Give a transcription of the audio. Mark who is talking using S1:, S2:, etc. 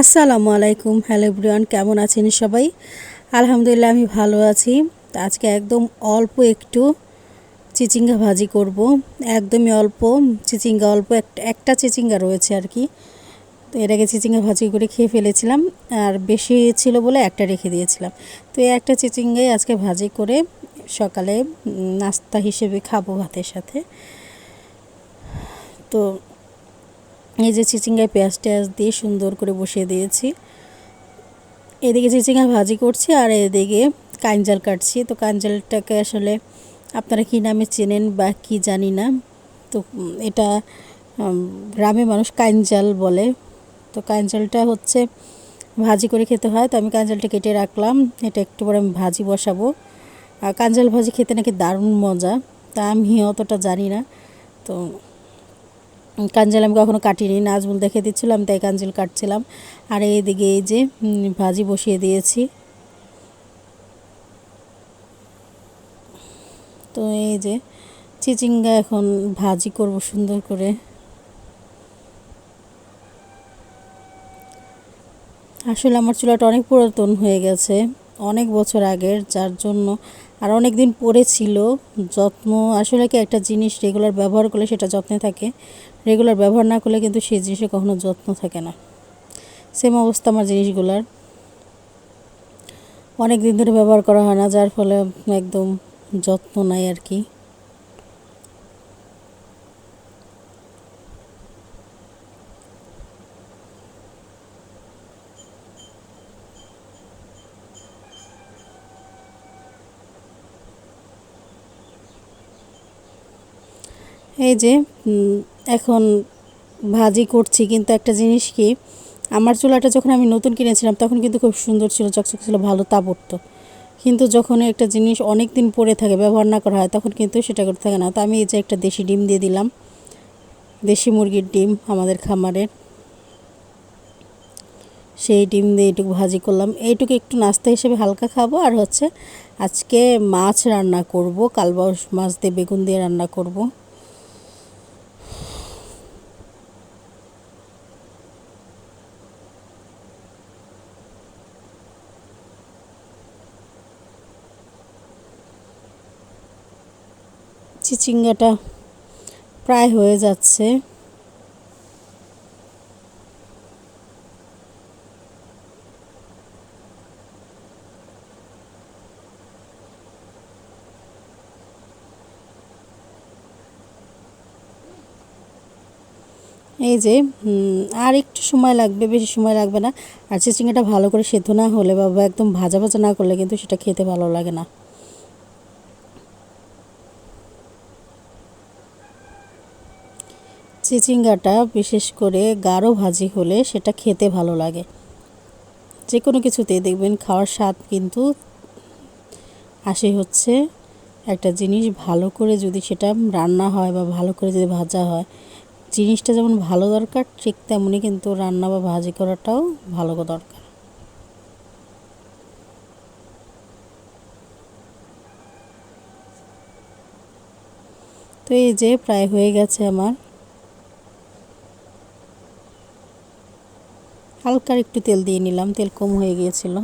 S1: আসসালামু আলাইকুম, hello everyone, কেমন আছেন সবাই? আলহামদুলিল্লাহ, আমি ভালো আছি। আজকে একদম অল্প একটু চিচিঙ্গা ভাজি করব। একদমই অল্প, চিচিঙ্গা অল্প, একটা চিচিঙ্গা রয়েছে আর কি। তো এটাকে চিচিঙ্গা ভাজি করে খেয়ে ফেলেছিলাম, আর বেশি ছিল বলে একটা রেখে দিয়েছিলাম। তো এই একটা চিচিঙ্গাই আজকে ভাজি করে সকালে নাস্তা হিসেবে খাব ভাতের সাথে। তো এই যে চিচিঙ্গায় পেঁয়াজ টেয়াজ দিয়ে সুন্দর করে বসিয়ে দিয়েছি। এদিকে চিচিঙ্গা ভাজি করছি আর এদিকে কাঞ্জাল কাটছি। তো কাঞ্জালটাকে আসলে আপনারা কী নামে চেনেন বা কি জানি না, তো এটা গ্রামে মানুষ কাঞ্জাল বলে। তো কাঞ্জালটা হচ্ছে ভাজি করে খেতে হয়, তো আমি কাঞ্জালটা কেটে রাখলাম। এটা একটু পরে আমি ভাজি বসাবো। আর কাঞ্জাল ভাজি খেতে নাকি দারুণ মজা, তা আমি অতটা জানি না। তো কাঞ্জাল আমি কখনো কাটিনি, নাজমুল দেখে দিচ্ছিলাম, তাই কাঞ্জাল কাটছিলাম। আর এইদিকে এই যে ভাজি বসিয়ে দিয়েছি। তো এই যে, চিচিঙ্গা এখন ভাজি করব সুন্দর করে। আসলে আমার চুলাটা অনেক পুরাতন হয়ে গেছে। অনেক বছর আগের, যার জন্য আর অনেক দিন পরে ছিল। যত্ন আসলে কি একটা জিনিস রেগুলার ব্যবহার করলে সেটা যত্নে থাকে। রেগুলার ব্যবহার না করলে কিন্তু সেই জিনিসে কখনো যত্ন থাকে না। সেম অবস্থা আমার জিনিসগুলার। অনেক দিন ধরে ব্যবহার করা হয় না, যার ফলে একদম যত্ন নাই আর কি। এই যে এখন ভাজি করছি, কিন্তু একটা জিনিস কি, আমার চুলাটা যখন আমি নতুন কিনেছিলাম, তখন কিন্তু খুব সুন্দর ছিল, চকচক ছিল, ভালো তা পড়তো কিন্তু যখন একটা জিনিস অনেক দিন পরে থাকে, ব্যবহার না করা হয়, তখন কিন্তু সেটা করতে থাকে না। তো আমি এই যে একটা দেশি ডিম দিয়ে দিলাম, দেশি মুরগির ডিম আমাদের খামারের। সেই ডিম দিয়ে এইটুকু ভাজি করলাম। এইটুকু একটু নাস্তা হিসেবে হালকা খাব, আর হচ্ছে আজকে মাছ রান্না করব, কালবাউস মাছ দিয়ে বেগুন দিয়ে রান্না করব। চিচিঙ্গাটা প্রায় হয়ে যাচ্ছে। এই যে আর একটু সময় লাগবে, বেশি সময় লাগবে না। আর চিচিঙ্গাটা ভালো করে সেদ্ধ না হলে বা একদম ভাজা ভাজা না করলে কিন্তু সেটা খেতে ভালো লাগে না। চিচিঙ্গাটা বিশেষ করে গাঢ় ভাজি হলে সেটা খেতে ভালো লাগে। যে কোনো কিছুতেই দেখবেন খাওয়ার স্বাদ কিন্তু আসে হচ্ছে একটা জিনিস ভালো করে যদি সেটা রান্না হয় বা ভালো করে যদি ভাজা হয়, জিনিসটা যেমন ভালো দরকার, ঠিক তেমনই কিন্তু রান্না বা ভাজি করাটাও ভালো দরকার। তো এই যে প্রায় হয়ে গেছে আমার হালকা একটু তেল দিয়ে নিলাম তেল কম হয়ে গিয়েছিল।